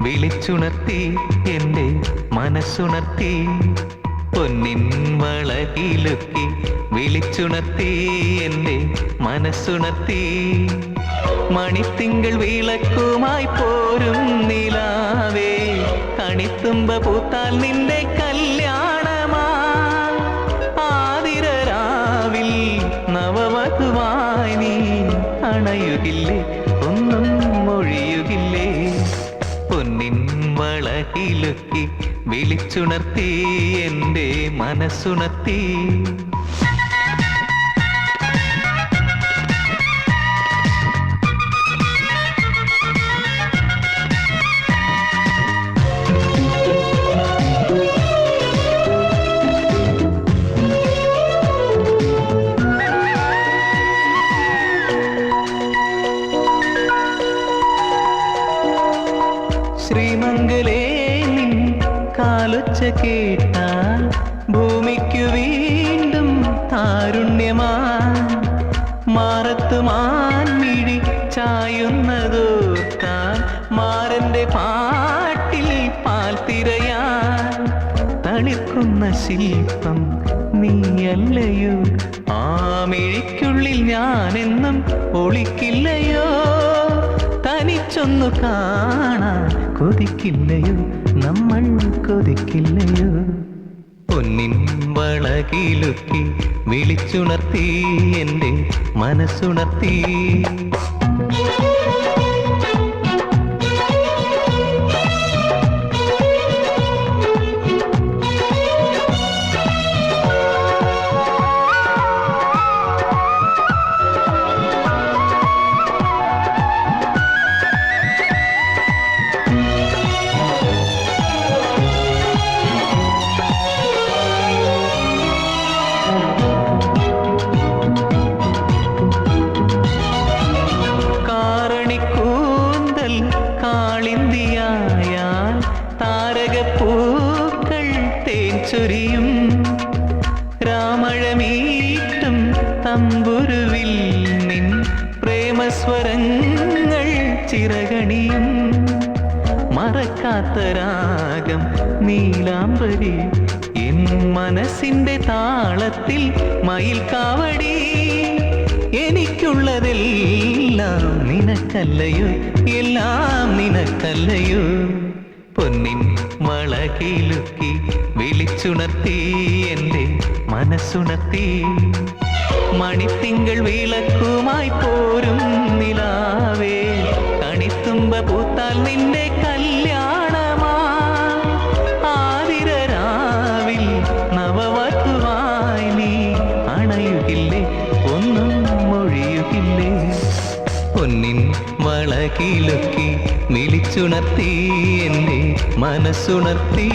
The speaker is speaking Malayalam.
വിളിച്ചുണർത്തി എന്റെ മനസ്സുണർത്തി. പൊന്നിൻ വളകിലുക്കി വിളിച്ചുണർത്തി എന്റെ മനസ്സുണർത്തി. മണിത്തിങ്കൾ വിളക്കുമായി പോരും നിലാവേ. കണിത്തുമ്പ പൂത്താൽ നിന്റെ കല്യാണമാ. ആതിരരാവിൽ നവവധുവായി അണയുകില്ലേ? ഒന്നും മൊഴിയുകില്ലേ? പൊന്നിൻ വളകിലുക്കി വിളിച്ചുണർത്തി എന്റെ മനസ്സുണർത്തി. ശ്രീമംഗലേ നിൻ കാലൊച്ച കേട്ടാൽ ഭൂമിക്കു വീണ്ടും താരുണ്യമാ മാറത്തുമാൻ മിഴി ചായുന്നതോർത്താൽ മാറന്റെ പാട്ടിൽ പാൽ തിരയാൻ. തളിർക്കുന്ന ശില്പം നീയല്ലയോ? ആ മിഴിക്കുള്ളിൽ ഞാനെന്നും ഒളിക്കില്ലയോ? തനിച്ചൊന്നു കാണാൻ കൊതിക്കില്ലയോ? നമ്മൾ കൊതിക്കില്ലയോ? പൊന്നിൻ വളകിലുക്കി വിളിച്ചുണർത്തി എന്റെ മനസ്സുണർത്തി. കാളിന്തിയായാൽ താരകപ്പൂക്കൾ തേൻ ചൊരിയും. രാമഴമീട്ടും തമ്പുരുവിൽ നിൻ പ്രേമസ്വരങ്ങൾ ചിറകണിയും. മറക്കാത്ത നീലാംബരി എൻ മനസ്സിന്റെ താളത്തിൽ മയിൽ കാവടി. എനിക്കുള്ളതെല്ലാം നിനക്കല്ലയോ എല്ലാം നിനക്കല്ലയോ? പൊന്നിൻ വളകിലുക്കി വിളിച്ചുണർത്തി എന്റെ മനസ്സുണർത്തി. മണിത്തിങ്കൾ വിളക്കുമായി പോരും നിലാവേ. കണിത്തുമ്പ പൂത്താൽ നിന്റെ കല്യാണമാ പൊന്നിൻ മളകിലൊക്കെ വിളിച്ചുണർത്തി എന്റെ മനസ്സുണർത്തി.